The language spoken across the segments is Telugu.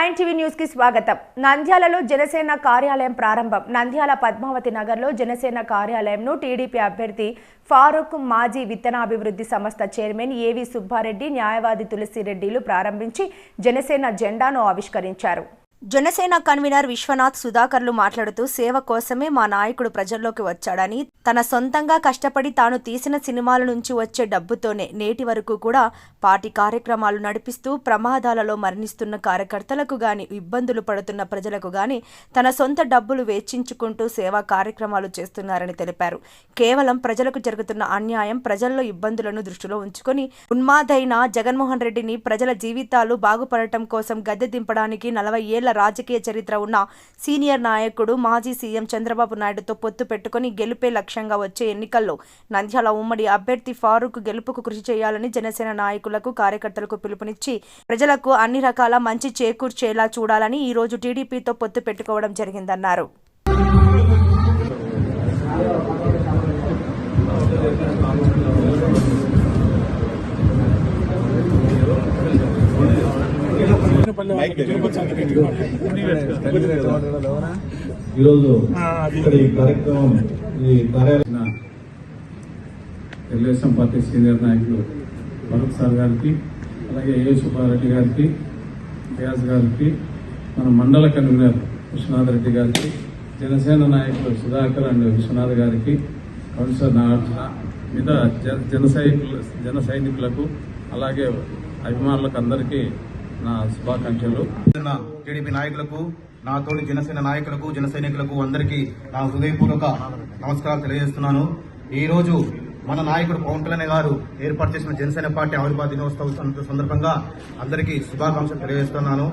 నైన్ టీవీ న్యూస్కి స్వాగతం. నంద్యాలలో జనసేన కార్యాలయం ప్రారంభం. నంద్యాల పద్మావతి నగర్లో జనసేన కార్యాలయంను టీడీపీ అభ్యర్థి ఫారూక్ మాజీ విత్తనాభివృద్ధి సంస్థ చైర్మన్ ఏవి సుబ్బారెడ్డి న్యాయవాది తులసిరెడ్డిలు ప్రారంభించి జనసేన జెండాను ఆవిష్కరించారు. జనసేన కన్వీనర్ విశ్వనాథ్ సుధాకర్లు మాట్లాడుతూ సేవ కోసమే మా నాయకుడు ప్రజల్లోకి వచ్చాడని తన సొంతంగా కష్టపడి తాను తీసిన సినిమాల నుంచి వచ్చే డబ్బుతోనే నేటి వరకు కూడా పార్టీ కార్యక్రమాలు నడిపిస్తూ ప్రమాదాలలో మరణిస్తున్న కార్యకర్తలకు గాని ఇబ్బందులు పడుతున్న ప్రజలకు గాని తన సొంత డబ్బులు వెచ్చించుకుంటూ సేవా కార్యక్రమాలు చేస్తున్నారని తెలిపారు. కేవలం ప్రజలకు జరుగుతున్న అన్యాయం ప్రజల్లో ఇబ్బందులను దృష్టిలో ఉంచుకొని ఉన్మాదైన జగన్మోహన్ రెడ్డిని ప్రజల జీవితాలు బాగుపడటం కోసం గద్దె దింపడానికి నలభై ఏళ్ళ రాజకీయ చరిత్ర ఉన్న సీనియర్ నాయకుడు మాజీ సీఎం చంద్రబాబు నాయుడుతో పొత్తు పెట్టుకుని గెలుపే లక్ష్యంగా వచ్చే ఎన్నికల్లో నంద్యాల ఉమ్మడి అభ్యర్థి ఫారూక్ గెలుపుకు కృషి చేయాలని జనసేన నాయకులకు కార్యకర్తలకు పిలుపునిచ్చి ప్రజలకు అన్ని రకాల మంచి చేకూర్చేలా చూడాలని ఈ రోజు టీడీపీతో పొత్తు పెట్టుకోవడం జరిగిందన్నారు. ఈరోజు ఇక్కడ ఈ కార్యక్రమం ఈ కార్యాలయం తెలుగుదేశం పార్టీ సీనియర్ నాయకులు భరత్ సార్ గారికి అలాగే ఏ సుబ్బారెడ్డి గారికి రియాజ్ గారికి మన మండల కన్వీనర్ విశ్వనాథ్ రెడ్డి గారికి జనసేన నాయకులు సుధాకర్ అండ్ విశ్వనాథ్ గారికి కౌన్సిలర్ నాగార్జున జన జన సైనికులు జన సైనికులకు అలాగే అభిమానులకు అందరికీ నా శుభాకాంక్షలు. ఉన్న టీడీపీ నాయకులకు నాతోని జనసేన నాయకులకు జన సైనికులకు అందరికీ నా హృదయపూర్వక నమస్కారాలు తెలియజేస్తున్నాను. ఈ రోజు మన నాయకుడు పవన్ కళ్యాణ్ గారు ఏర్పాటు చేసిన జనసేన పార్టీ ఆవిర్భావ దినోత్సవం సందర్భంగా అందరికీ శుభాకాంక్షలు తెలియజేస్తున్నాను.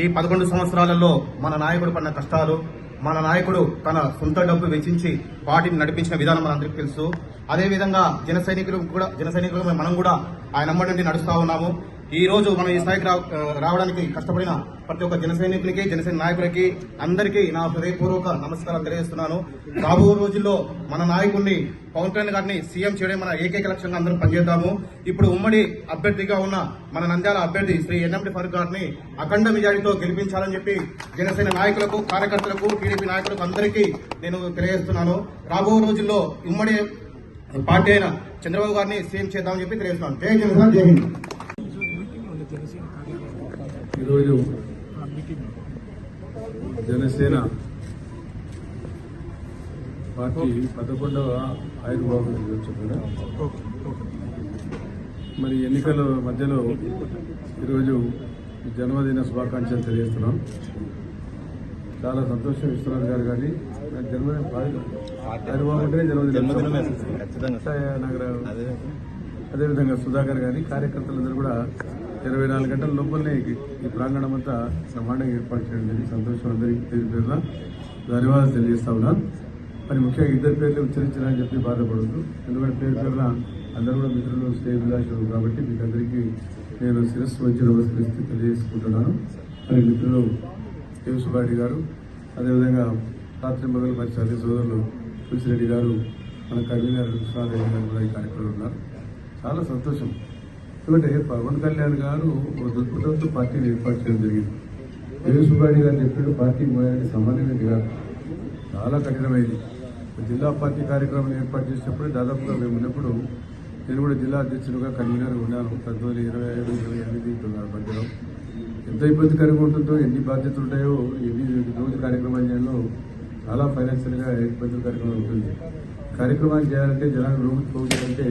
ఈ పదకొండు సంవత్సరాలలో మన నాయకుడు పడిన కష్టాలు మన నాయకుడు తన సొంత డబ్బు వెచ్చించి పార్టీని నడిపించిన విధానం మనందరికీ తెలుసు. అదేవిధంగా జన సైనికులు కూడా జన సైనికులు మనం కూడా ఆయన నుండి నడుస్తా ఉన్నాము. ఈ రోజు మనం ఈ స్థాయికి రా- రావడానికి కష్టపడిన ప్రతి ఒక్క జన జనసేన నాయకులకి అందరికీ నా హృదయపూర్వక నమస్కారాలు తెలియజేస్తున్నాను. రాబో రోజుల్లో మన నాయకుడిని పవన్ కళ్యాణ్ గారిని సీఎం చేయడం మన ఏకైక లక్ష్యంగా అందరం పనిచేద్దాము. ఇప్పుడు ఉమ్మడి అభ్యర్థిగా ఉన్న మన నంద్యాల అభ్యర్థి శ్రీ ఎన్ఎండి ఫరూక్ గారిని అఖండ మెజారిటీతో గెలిపించాలని చెప్పి జనసేన నాయకులకు కార్యకర్తలకు టీడీపీ నాయకులకు అందరికీ నేను తెలియజేస్తున్నాను. రాబో రోజుల్లో ఉమ్మడి పార్టీ అయిన చంద్రబాబు గారిని సీఎం చేద్దామని చెప్పి తెలియజేస్తున్నాను. జై జనసేన జై హింద్. ఈరోజు జనసేన పార్టీ పదకొండవ ఆయుర్భావ మరి ఎన్నికల మధ్యలో ఈరోజు జన్మదిన శుభాకాంక్షలు తెలియజేస్తున్నాం. చాలా సంతోషం విశ్వనాథ్ గారు కానీ నాకు జన్మదిన. ఆయుర్భావం అంటే జన్మదినం అదేవిధంగా సుధాకర్ గారి కార్యకర్తలందరూ కూడా ఇరవై నాలుగు గంటల లోపలనే ఈ- ప్రాంగణం అంతా బ్రహ్మాండంగా ఏర్పాటు చేయడం జరిగింది. సంతోషం అందరికీ పేరు పేరున ధన్యవాదాలు తెలియజేస్తా ఉన్నాను మరి ముఖ్యంగా ఇద్దరు పేర్లు ఉచ్చరించారని చెప్పి బాధపడద్దు. ఎందుకంటే పేరు పేరున అందరూ కూడా మిత్రులు శ్రేయభిలాషులు కాబట్టి మీకు అందరికీ నేను శిరస్సు వచ్చి నమస్కరిస్తూ తెలియజేసుకుంటున్నాను. మరి మిత్రులు శివసుబాటి గారు అదేవిధంగా రాత్రి మొదలు పరిచయాలు సోదరులు తులసిరెడ్డి గారు మన కవి గారు రెడ్డి గారు కూడా ఈ కార్యక్రమంలో ఉన్నారు. చాలా సంతోషం. ఎందుకంటే పవన్ కళ్యాణ్ గారు ఒక పార్టీని ఏర్పాటు చేయడం జరిగింది. దేవి గారు చెప్పాడు పార్టీ మోయానికి సామాన్యమైనది కాదు. చాలా కఠినమైంది. జిల్లా పార్టీ కార్యక్రమం ఏర్పాటు చేసినప్పుడు దాదాపుగా మేము ఉన్నప్పుడు నేను కూడా జిల్లా అధ్యక్షులుగా కన్వీనర్ ఉన్నాను. పంతొమ్మిది ఇరవై ఐదు ఇరవై ఎనిమిది తొమ్మిది మధ్యలో. ఎంత ఇబ్బందికరంగా ఉంటుందో ఎన్ని బాధ్యతలు ఉంటాయో ఎన్ని రోజు కార్యక్రమాలు చేయాలో చాలా ఫైనాన్షియల్గా ఇబ్బందుల కార్యక్రమం ఉంటుంది. కార్యక్రమాలు చేయాలంటే జనాలు రూమ్ పోవాలంటే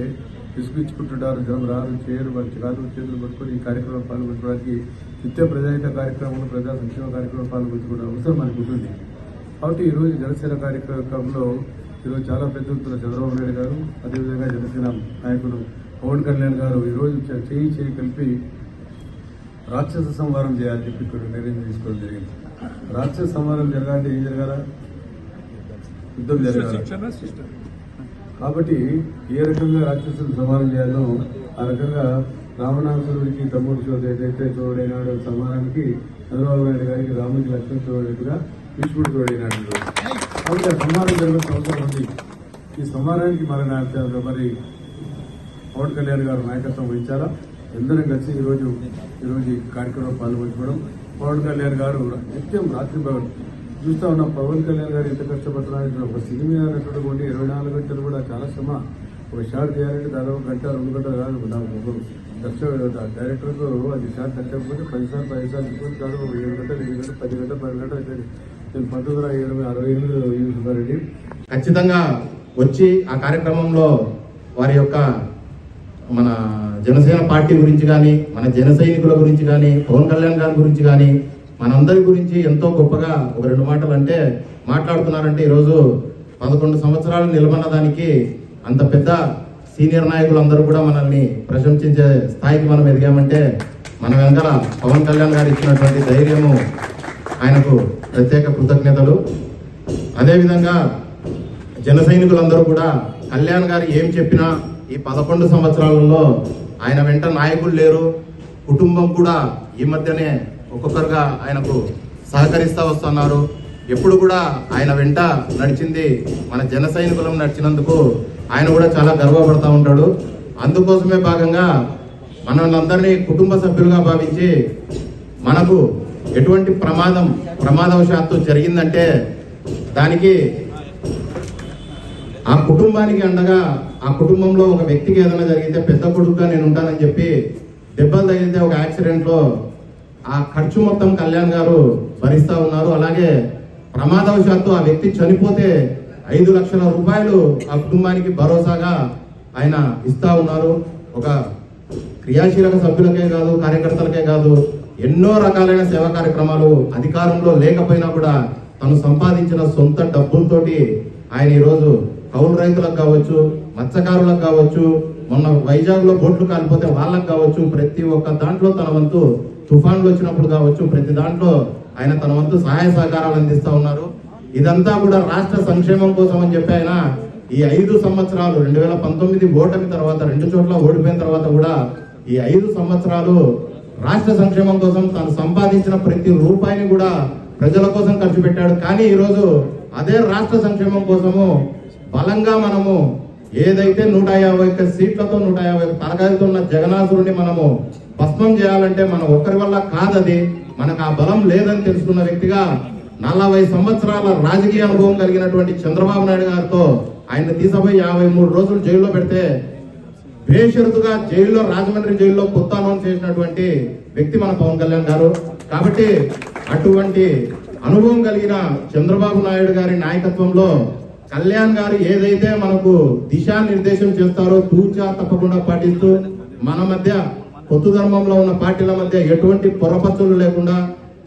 విసుగుచ్చుకుంటుంటారు జనం రారు చేయరు వారి కాదు చేతులు పట్టుకొని ఈ కార్యక్రమం పాల్గొనడానికి నిత్య ప్రజాహిత కార్యక్రమంలో ప్రజా సంక్షేమ కార్యక్రమం పాల్గొంటున్న అవసరం మనకు ఉంటుంది. కాబట్టి ఈరోజు జనసేన కార్యక్రమంలో ఈరోజు చాలా పెద్ద ఎత్తున చంద్రబాబు నాయుడు గారు అదేవిధంగా జనసేన నాయకులు పవన్ కళ్యాణ్ గారు ఈరోజు చేయి చేయి కలిపి రాక్షస సంహారం చేయాలని చెప్పి ఇక్కడ నిర్ణయం తీసుకోవడం జరిగింది. రాక్షస సంహారం జరగాలంటే ఏం జరగాల? యుద్ధం జరగాలి. కాబట్టి ఏ రకంగా రాక్షసులు సమానం చేయాలో ఆ రకంగా రావణాసురుడికి తమ్ముడు చోటు ఏదైతే తోడైనాడో సమానానికి చంద్రబాబు నాయుడు గారికి రాముడికి లక్ష్మణ్ తోడైనట్టుగా భీష్ముడు చోడైనాడు. కాబట్టి ఆ సమానం జరగాల్సిన అవసరం ఉంది. ఈ సమానానికి మరి నా- మరి పవన్ కళ్యాణ్ గారు నాయకత్వం వహించాలా? అందరం కలిసి ఈరోజు ఈరోజు ఈ కార్యక్రమం పాల్గొంచుకోవడం పవన్ కళ్యాణ్ గారు నిత్యం రాత్రి చూస్తా ఉన్న. పవన్ కళ్యాణ్ గారు ఎంత కష్టపడుతున్నారంటే ఒక సినిమా అనేటువంటి ఇరవై నాలుగు గంటలు కూడా చాలా శ్రమ. ఒక షాట్ తీయాలంటే దాదాపు గంట రెండు గంటలు కాదు. నాకు ఒక డైరెక్టర్కు అది షాట్ కట్టకపోతే పది సార్లు పది సార్లు తీసుకొని కాదు ఒక ఏడు గంటలు ఏడు గంటలు పది గంటలు పది గంటలు అవుతుంది నేను పంతొమ్మిది వందల ఇరవై అరవై ఎనిమిది చూస్తున్నారండి ఖచ్చితంగా వచ్చి ఆ కార్యక్రమంలో వారి యొక్క మన జనసేన పార్టీ గురించి కానీ మన జన సైనికుల గురించి కానీ పవన్ కళ్యాణ్ గారి గురించి కానీ మనందరి గురించి ఎంతో గొప్పగా ఒక రెండు మాటలు అంటే మాట్లాడుతున్నారంటే ఈరోజు పదకొండు సంవత్సరాలు నిలబడిన దానికి అంత పెద్ద సీనియర్ నాయకులందరూ కూడా మనల్ని ప్రశంసించే స్థాయికి మనం ఎదిగామంటే మన వెనకాల పవన్ కళ్యాణ్ గారు ఇచ్చినటువంటి ధైర్యము ఆయనకు ప్రత్యేక కృతజ్ఞతలు. అదేవిధంగా జన సైనికులందరూ కూడా కళ్యాణ్ గారు ఏం చెప్పినా ఈ పదకొండు సంవత్సరాలలో ఆయన వెంట నాయకులు లేరు కుటుంబం కూడా ఈ మధ్యనే ఒక్కొక్కరుగా ఆయనకు సహకరిస్తూ వస్తున్నారు. ఎప్పుడు కూడా ఆయన వెంట నడిచింది మన జన సైనికులం నడిచినందుకు ఆయన కూడా చాలా గర్వపడతా ఉంటాడు. అందుకోసమే భాగంగా మనల్ని కుటుంబ సభ్యులుగా భావించి మనకు ఎటువంటి ప్రమాదం ప్రమాదవశాత్తు జరిగిందంటే దానికి ఆ కుటుంబానికి అండగా ఆ కుటుంబంలో ఒక వ్యక్తికి ఏదైనా జరిగితే పెద్ద కొడుకుగా నేను ఉంటానని చెప్పి దెబ్బలు తగిలితే ఒక యాక్సిడెంట్లో ఆ ఖర్చు మొత్తం కళ్యాణ్ గారు భరిస్తా ఉన్నారు. అలాగే ప్రమాదవశాత్తు ఆ వ్యక్తి చనిపోతే ఐదు లక్షల రూపాయలు ఆ కుటుంబానికి భరోసాగా ఆయన ఇస్తా ఉన్నారు. ఒక క్రియాశీలక సభ్యులకే కాదు కార్యకర్తలకే కాదు ఎన్నో రకాలైన సేవా కార్యక్రమాలు అధికారంలో లేకపోయినా కూడా తను సంపాదించిన సొంత డబ్బులతోటి ఆయన ఈరోజు కౌలు రైతులకు కావచ్చు మత్స్యకారులకు కావచ్చు మొన్న వైజాగ్లో బోట్లు కాలిపోతే వాళ్ళకు కావచ్చు ప్రతి ఒక్క దాంట్లో తన వంతు తుఫాన్లు వచ్చినప్పుడు కావచ్చు ప్రతి దాంట్లో ఆయన తన వంతు సహాయ సహకారాలు అందిస్తూ ఉన్నారు. ఇదంతా కూడా రాష్ట్ర సంక్షేమం కోసం అని చెప్పి ఆయన ఈ ఐదు సంవత్సరాలు రెండు వేల పంతొమ్మిది ఓటమి తర్వాత రెండు చోట్ల ఓడిపోయిన తర్వాత కూడా ఈ ఐదు సంవత్సరాలు రాష్ట్ర సంక్షేమం కోసం తాను సంపాదించిన ప్రతి రూపాయిని కూడా ప్రజల కోసం ఖర్చు పెట్టాడు. కానీ ఈరోజు అదే రాష్ట్ర సంక్షేమం కోసము బలంగా మనము ఏదైతే నూట యాభై ఒక్క సీట్లతో నూట యాభై ఒక్క తరగతితో ఉన్న జగనాథుడిని మనము భస్మం చేయాలంటే మన ఒక్కరి వల్ల కాదది. మనకు ఆ బలం లేదని తెలుసుకున్న వ్యక్తిగా నలభై సంవత్సరాల రాజకీయ అనుభవం కలిగినటువంటి చంద్రబాబు నాయుడు గారితో ఆయన తీసపోయి యాభై మూడు రోజులు జైల్లో పెడితే బేషరతుగా జైల్లో రాజమండ్రి జైల్లో కొత్త అనౌన్స్ చేసినటువంటి వ్యక్తి మన పవన్ కళ్యాణ్ గారు. కాబట్టి అటువంటి అనుభవం కలిగిన చంద్రబాబు నాయుడు గారి నాయకత్వంలో కళ్యాణ్ గారు ఏదైతే మనకు దిశానిర్దేశం చేస్తారో తూచా తప్పకుండా పాటిస్తూ మన మధ్య కొత్త ధర్మంలో ఉన్న పార్టీల మధ్య ఎటువంటి పొరపచ్చులు లేకుండా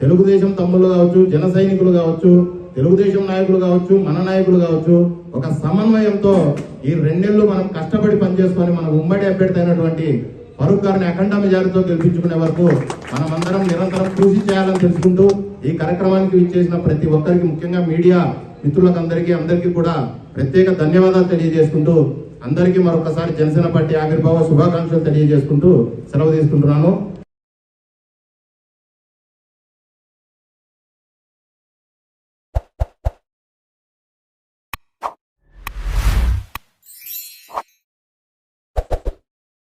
తెలుగుదేశం తమ్ముళ్ళు కావచ్చు జన సైనికులు కావచ్చు తెలుగుదేశం నాయకులు కావచ్చు మన నాయకులు కావచ్చు ఒక సమన్వయంతో ఈ రెండేళ్ళు మనం కష్టపడి పనిచేసుకొని మన ఉమ్మడి అభ్యర్థి అయినటువంటి ఫరూక్ గారిని అఖండ మెజారిటీతో గెలిపించుకునే వరకు మనమందరం నిరంతరం కృషి చేయాలని తెలుసుకుంటూ ఈ కార్యక్రమానికి విచ్చేసిన ప్రతి ఒక్కరికి ముఖ్యంగా మీడియా మిత్రులకు అందరికీ అందరికీ కూడా ప్రత్యేక ధన్యవాదాలు తెలియజేసుకుంటూ అందరికీ మరొకసారి జనసేన పార్టీ ఆవిర్భావ శుభాకాంక్షలు తెలియజేసుకుంటూ సెలవు తీసుకుంటున్నాను.